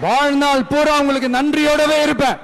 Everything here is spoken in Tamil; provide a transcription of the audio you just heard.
வாழ்நாள் பூரா உங்களுக்கு நன்றியோடவே இருப்பேன்.